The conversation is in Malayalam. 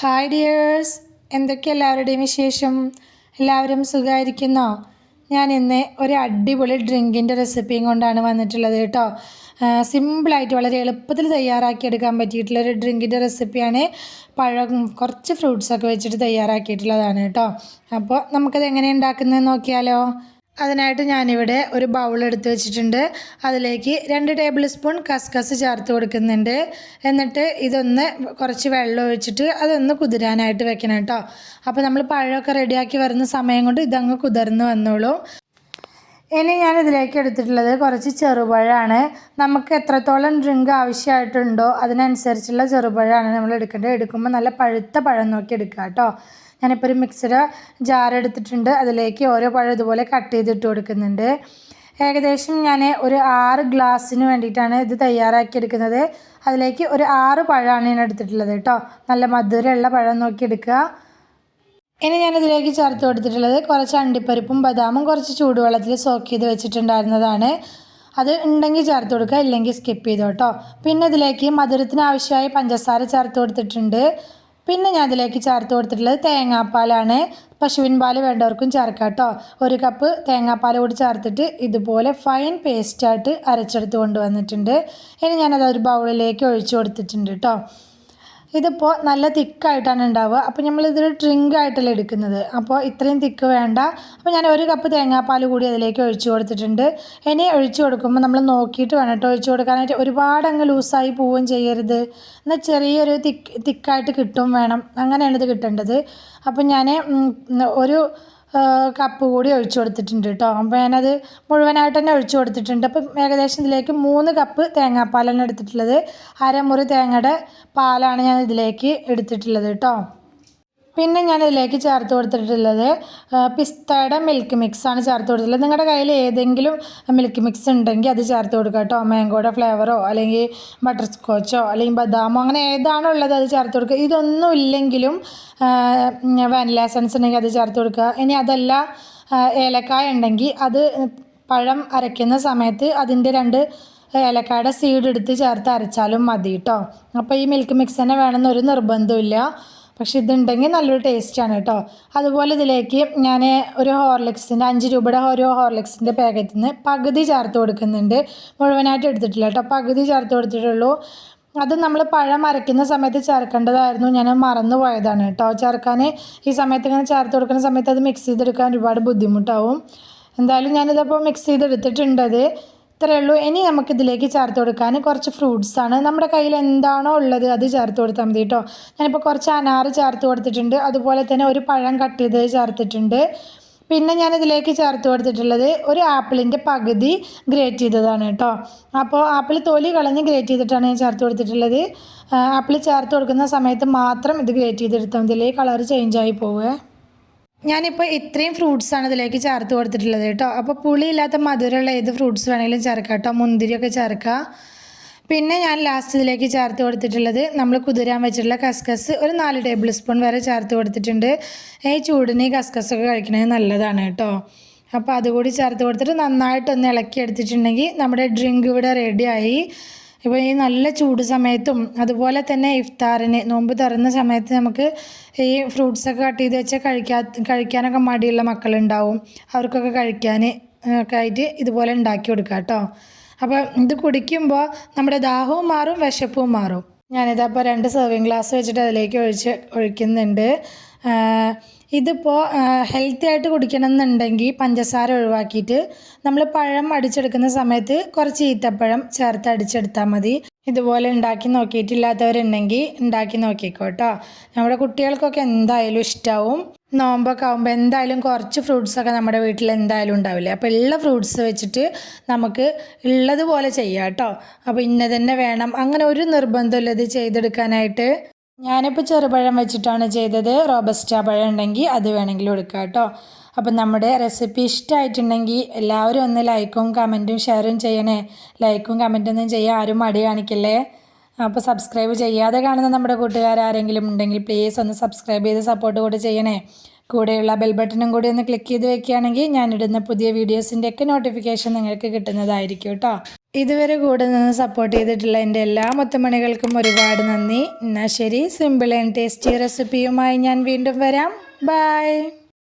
ഹായ് ഡിയേഴ്സ് എന്തൊക്കെ എല്ലാവരുടെയും വിശേഷം? എല്ലാവരും സുഖമായിരിക്കുന്നോ ഞാൻ ഇന്ന് ഒരു അടിപൊളി ഡ്രിങ്കിന്റെ റെസിപ്പിയും കൊണ്ടാണ് വന്നിട്ടുള്ളത് കേട്ടോ. സിമ്പിളായിട്ട് വളരെ എളുപ്പത്തിൽ തയ്യാറാക്കിയെടുക്കാൻ പറ്റിയിട്ടുള്ള ഒരു ഡ്രിങ്കിന്റെ റെസിപ്പിയാണ്. പഴം കുറച്ച് ഫ്രൂട്ട്സൊക്കെ വെച്ചിട്ട് തയ്യാറാക്കിയിട്ടുള്ളതാണ് കേട്ടോ. അപ്പോൾ നമുക്കത് എങ്ങനെ ഉണ്ടാക്കുന്നത് നോക്കിയാലോ. അതിനായിട്ട് ഞാനിവിടെ ഒരു ബൗൾ എടുത്ത് വെച്ചിട്ടുണ്ട്. അതിലേക്ക് രണ്ട് ടേബിൾ സ്പൂൺ കസ്കസ് ചേർത്ത് കൊടുക്കുന്നുണ്ട്. എന്നിട്ട് ഇതൊന്ന് കുറച്ച് വെള്ളം ഒഴിച്ചിട്ട് അതൊന്ന് കുതിരാനായിട്ട് വെക്കണം കേട്ടോ. അപ്പോൾ നമ്മൾ പഴമൊക്കെ റെഡിയാക്കി വരുന്ന സമയം കൊണ്ട് ഇതങ്ങ് കുതിർന്ന് വന്നോളൂ. ഇനി ഞാൻ ഇതിലേക്ക് എടുത്തിട്ടുള്ളത് കുറച്ച് ചെറുപഴമാണ്. നമുക്ക് എത്രത്തോളം ഡ്രിങ്ക് ആവശ്യമായിട്ടുണ്ടോ അതിനനുസരിച്ചുള്ള ചെറുപഴമാണ് നമ്മൾ എടുക്കേണ്ടത്. എടുക്കുമ്പോൾ നല്ല പഴുത്ത പഴം നോക്കി എടുക്കുക കേട്ടോ. ഞാനിപ്പോൾ ഒരു മിക്സഡ് ജാർ എടുത്തിട്ടുണ്ട്. അതിലേക്ക് ഓരോ പഴം ഇതുപോലെ കട്ട് ചെയ്തിട്ട് കൊടുക്കുന്നുണ്ട്. ഏകദേശം ഞാൻ ഒരു ആറ് ഗ്ലാസ്സിന് വേണ്ടിയിട്ടാണ് ഇത് തയ്യാറാക്കി എടുക്കുന്നത് അതിലേക്ക് ഒരു ആറ് പഴമാണ് ഞാൻ എടുത്തിട്ടുള്ളത് കേട്ടോ. നല്ല മധുരമുള്ള പഴം നോക്കി എടുക്കുക. ഇനി ഞാനിതിലേക്ക് ചേർത്ത് കൊടുത്തിട്ടുള്ളത് കുറച്ച് അണ്ടിപ്പരിപ്പും ബദാമും കുറച്ച് ചൂടുവെള്ളത്തിൽ സോക്ക് ചെയ്ത് വെച്ചിട്ടുണ്ടായിരുന്നതാണ്. അത് ഉണ്ടെങ്കിൽ ചേർത്ത് കൊടുക്കുക ഇല്ലെങ്കിൽ സ്കിപ്പ് ചെയ്തോട്ടോ പിന്നെ ഇതിലേക്ക് മധുരത്തിന് ആവശ്യമായ പഞ്ചസാര ചേർത്ത് കൊടുത്തിട്ടുണ്ട്. പിന്നെ ഞാൻ അതിലേക്ക് ചേർത്ത് കൊടുത്തിട്ടുള്ളത് തേങ്ങാപ്പാലാണ്. പശുവിൻ പാൽ വേണ്ടവർക്കും ചേർക്കാം കേട്ടോ. ഒരു കപ്പ് തേങ്ങാപ്പാൽ കൂടി ചേർത്തിട്ട് ഇതുപോലെ ഫൈൻ പേസ്റ്റായിട്ട് അരച്ചെടുത്ത് കൊണ്ടുവന്നിട്ടുണ്ട്. ഇനി ഞാനത് ഒരു ബൗളിലേക്ക് ഒഴിച്ചു കൊടുത്തിട്ടുണ്ട് കേട്ടോ. ഇതിപ്പോൾ നല്ല തിക്കായിട്ടാണ് ഉണ്ടാവുക അപ്പോൾ നമ്മളിതൊരു ഡ്രിങ്ക് ആയിട്ടല്ല എടുക്കുന്നത്. അപ്പോൾ ഇത്രയും തിക്ക് വേണ്ട. അപ്പോൾ ഞാൻ ഒരു കപ്പ് തേങ്ങാപ്പാൽ കൂടി അതിലേക്ക് ഒഴിച്ചു കൊടുത്തിട്ടുണ്ട്. ഇനി ഒഴിച്ചു കൊടുക്കുമ്പോൾ നമ്മൾ നോക്കിയിട്ട് വേണം കേട്ടോ ഒഴിച്ചു കൊടുക്കാനായിട്ട്. ഒരുപാട് അങ്ങ് ലൂസായി പോവുകയും ചെയ്യരുത്. എന്നാൽ ചെറിയൊരു തിക്ക് തിക്കായിട്ട് കിട്ടും വേണം. അങ്ങനെയാണ് ഇത് കിട്ടേണ്ടത്. അപ്പോൾ ഞാൻ ഒരു കപ്പ് കൂടി ഒഴിച്ചു കൊടുത്തിട്ടുണ്ട് കേട്ടോ. അപ്പോൾ ഞാനത് മുഴുവനായിട്ട് തന്നെ ഒഴിച്ചു കൊടുത്തിട്ടുണ്ട്. അപ്പം ഏകദേശം ഇതിലേക്ക് മൂന്ന് കപ്പ് തേങ്ങാപ്പാലാണ് എടുത്തിട്ടുള്ളത്. അരമുറി തേങ്ങയുടെ പാലാണ് ഞാൻ ഇതിലേക്ക് എടുത്തിട്ടുള്ളത് കേട്ടോ. പിന്നെ ഞാൻ ഇതിലേക്ക് ചേർത്ത് കൊടുത്തിട്ടുള്ളത് പിസ്തയുടെ മിൽക്ക് മിക്സാണ് ചേർത്ത് കൊടുത്തിട്ടുള്ളത്. നിങ്ങളുടെ കയ്യിൽ ഏതെങ്കിലും മിൽക്ക് മിക്സ് ഉണ്ടെങ്കിൽ അത് ചേർത്ത് കൊടുക്കുക കേട്ടോ. മാംഗോയുടെ ഫ്ലേവറോ അല്ലെങ്കിൽ ബട്ടർ സ്കോച്ചോ അല്ലെങ്കിൽ ബദാമോ അങ്ങനെ ഏതാണോ ഉള്ളത് അത് ചേർത്ത് കൊടുക്കുക. ഇതൊന്നും ഇല്ലെങ്കിലും വാനില എസൻസ് ഉണ്ടെങ്കിൽ അത് ചേർത്ത് കൊടുക്കുക. ഇനി അതല്ല ഏലക്കായ ഉണ്ടെങ്കിൽ അത് പഴം അരയ്ക്കുന്ന സമയത്ത് അതിന്റെ രണ്ട് ഏലക്കായുടെ സീഡ് എടുത്ത് ചേർത്ത് അരച്ചാലും മതി കേട്ടോ. അപ്പോൾ ഈ മിൽക്ക് മിക്സ് തന്നെ വേണമെന്നൊരു നിർബന്ധമില്ല പക്ഷെ ഇതുണ്ടെങ്കിൽ നല്ലൊരു ടേസ്റ്റാണ് കേട്ടോ. അതുപോലെ ഇതിലേക്ക് ഞാൻ ഒരു ഹോർലിക്സിന്റെ അഞ്ച് രൂപയുടെ ഒരു ഹോർലിക്സിന്റെ പാക്കറ്റിൽ നിന്ന് പകുതി ചേർത്ത് കൊടുക്കുന്നുണ്ട്. മുഴുവനായിട്ട് എടുത്തിട്ടില്ല കേട്ടോ. പകുതി ചേർത്ത് കൊടുത്തിട്ടുള്ളൂ. അത് നമ്മൾ പഴം അരയ്ക്കുന്ന സമയത്ത് ചേർക്കേണ്ടതായിരുന്നു. ഞാൻ മറന്നു പോയതാണ് കേട്ടോ. ചേർക്കാൻ ഈ സമയത്ത് ഇങ്ങനെ ചേർത്ത് കൊടുക്കുന്ന സമയത്ത് അത് മിക്സ് ചെയ്തെടുക്കാൻ ഒരുപാട് ബുദ്ധിമുട്ടാവും. എന്തായാലും ഞാനിതപ്പോൾ മിക്സ് ചെയ്തെടുത്തിട്ടുണ്ടത് ഇത്രയേ ഉള്ളൂ. ഇനി നമുക്കിതിലേക്ക് ചേർത്ത് കൊടുക്കാൻ കുറച്ച് ഫ്രൂട്ട്സാണ് നമ്മുടെ കയ്യിൽ എന്താണോ ഉള്ളത് അത് ചേർത്ത് കൊടുത്താൽ മതി കേട്ടോ ഞാനിപ്പോൾ കുറച്ച് അനാറ് ചേർത്ത് കൊടുത്തിട്ടുണ്ട്. അതുപോലെ തന്നെ ഒരു പഴം കട്ട് ചെയ്ത് ചേർത്തിട്ടുണ്ട്. പിന്നെ ഞാൻ ഇതിലേക്ക് ചേർത്ത് കൊടുത്തിട്ടുള്ളത് ഒരു ആപ്പിളിന്റെ പകുതി ഗ്രേറ്റ് ചെയ്തതാണ് കേട്ടോ അപ്പോൾ ആപ്പിൾ തൊലി കളഞ്ഞ് ഗ്രേറ്റ് ചെയ്തിട്ടാണ് ഞാൻ ചേർത്ത് കൊടുത്തിട്ടുള്ളത്. ആപ്പിൾ ചേർത്ത് കൊടുക്കുന്ന സമയത്ത് മാത്രം ഇത് ഗ്രേറ്റ് ചെയ്തെടുത്താൽ മതി. അല്ലെങ്കിൽ കളർ ചേഞ്ച് ആയി പോവുക ഞാനിപ്പോൾ ഇത്രയും ഫ്രൂട്ട്സ് ആണ് ഇതിലേക്ക് ചേർത്ത് കൊടുത്തിട്ടുള്ളത് കേട്ടോ. അപ്പോൾ പുളി ഇല്ലാത്ത മധുരമുള്ള ഏത് ഫ്രൂട്ട്സ് വേണമെങ്കിലും ചേർക്കാം കേട്ടോ. മുന്തിരിയൊക്കെ ചേർക്കുക പിന്നെ ഞാൻ ലാസ്റ്റ് ഇതിലേക്ക് ചേർത്ത് കൊടുത്തിട്ടുള്ളത് നമ്മൾ കുതിരാൻ വെച്ചിട്ടുള്ള കസ്കസ് ഒരു നാല് ടേബിൾ സ്പൂൺ വരെ ചേർത്ത് കൊടുത്തിട്ടുണ്ട്. ഈ ചൂടിന് ഈ കസ്കസൊക്കെ കഴിക്കണത് നല്ലതാണ് കേട്ടോ. അപ്പോൾ അതുകൂടി ചേർത്ത് കൊടുത്തിട്ട് നന്നായിട്ടൊന്ന് ഇളക്കി എടുത്തിട്ടുണ്ടെങ്കിൽ നമ്മുടെ ഡ്രിങ്ക് ഇവിടെ റെഡിയായി ഇപ്പോൾ ഈ നല്ല ചൂട് സമയത്തും അതുപോലെ തന്നെ ഇഫ്താറിന് നോമ്പ് തുറന്ന സമയത്ത് നമുക്ക് ഈ ഫ്രൂട്ട്സൊക്കെ കട്ട് ചെയ്ത് വെച്ചാൽ കഴിക്കാ കഴിക്കാനൊക്കെ മടിയുള്ള മക്കളുണ്ടാവും. അവർക്കൊക്കെ കഴിക്കാൻ ഒക്കെ ആയിട്ട് ഇതുപോലെ ഉണ്ടാക്കി കൊടുക്കുക കേട്ടോ അപ്പോൾ ഇത് കുടിക്കുമ്പോൾ നമ്മുടെ ദാഹവും മാറും വിശപ്പും മാറും. ഞാനിതപ്പോൾ രണ്ട് സെർവിങ് ഗ്ലാസ് വെച്ചിട്ട് അതിലേക്ക് ഒഴിച്ച് ഒഴിക്കുന്നുണ്ട്. ഇതിപ്പോൾ ഹെൽത്തി ആയിട്ട് കുടിക്കണം എന്നുണ്ടെങ്കിൽ പഞ്ചസാര ഒഴിവാക്കിയിട്ട് നമ്മൾ പഴം അടിച്ചെടുക്കുന്ന സമയത്ത് കുറച്ച് ഈത്തപ്പഴം ചേർത്ത് അടിച്ചെടുത്താൽ മതി. ഇതുപോലെ ഉണ്ടാക്കി നോക്കിയിട്ടില്ലാത്തവരുണ്ടെങ്കിൽ ഉണ്ടാക്കി നോക്കിക്കോട്ടോ നമ്മുടെ കുട്ടികൾക്കൊക്കെ എന്തായാലും ഇഷ്ടമാവും നോമ്പൊക്കെ ആകുമ്പോൾ എന്തായാലും കുറച്ച് ഫ്രൂട്ട്സൊക്കെ നമ്മുടെ വീട്ടിൽ എന്തായാലും ഉണ്ടാവില്ലേ? അപ്പോൾ ഉള്ള ഫ്രൂട്ട്സ് വെച്ചിട്ട് നമുക്ക് ഉള്ളതുപോലെ ചെയ്യാം കേട്ടോ അപ്പോൾ ഇന്നതന്നെ വേണം. അങ്ങനെ ഒരു നിർബന്ധമില്ല ഇത് ചെയ്തെടുക്കാനായിട്ട് ഞാനിപ്പോൾ ചെറുപഴം വെച്ചിട്ടാണ് ചെയ്തത്. റോബസ്റ്റ പഴം ഉണ്ടെങ്കിൽ അത് വേണമെങ്കിൽ കൊടുക്കുക കേട്ടോ. അപ്പം നമ്മുടെ റെസിപ്പി ഇഷ്ടമായിട്ടുണ്ടെങ്കിൽ എല്ലാവരും ഒന്ന് ലൈക്കും കമന്റും ഷെയറും ചെയ്യണേ. ലൈക്കും കമന്റൊന്നും ചെയ്യാൻ ആരും മടി കാണിക്കല്ലേ? അപ്പോൾ സബ്സ്ക്രൈബ് ചെയ്യാതെ കാണുന്ന നമ്മുടെ കൂട്ടുകാർ ആരെങ്കിലും ഉണ്ടെങ്കിൽ പ്ലീസ് ഒന്ന് സബ്സ്ക്രൈബ് ചെയ്ത് സപ്പോർട്ട് കൂടി ചെയ്യണേ. കൂടെയുള്ള ബെൽ ബട്ടണും കൂടി ഒന്ന് ക്ലിക്ക് ചെയ്ത് വെക്കുകയാണെങ്കിൽ ഞാനിടുന്ന പുതിയ വീഡിയോസിന്റെയൊക്കെ നോട്ടിഫിക്കേഷൻ നിങ്ങൾക്ക് കിട്ടുന്നതായിരിക്കും കേട്ടോ. ഇതുവരെ കൂടെ നിന്ന് സപ്പോർട്ട് ചെയ്തിട്ടുള്ള എന്റെ എല്ലാ മുത്തമണികൾക്കും ഒരുപാട് നന്ദി. എന്നാൽ ശരി സിമ്പിൾ ആൻഡ് ടേസ്റ്റി റെസിപ്പിയുമായി ഞാൻ വീണ്ടും വരാം. ബൈ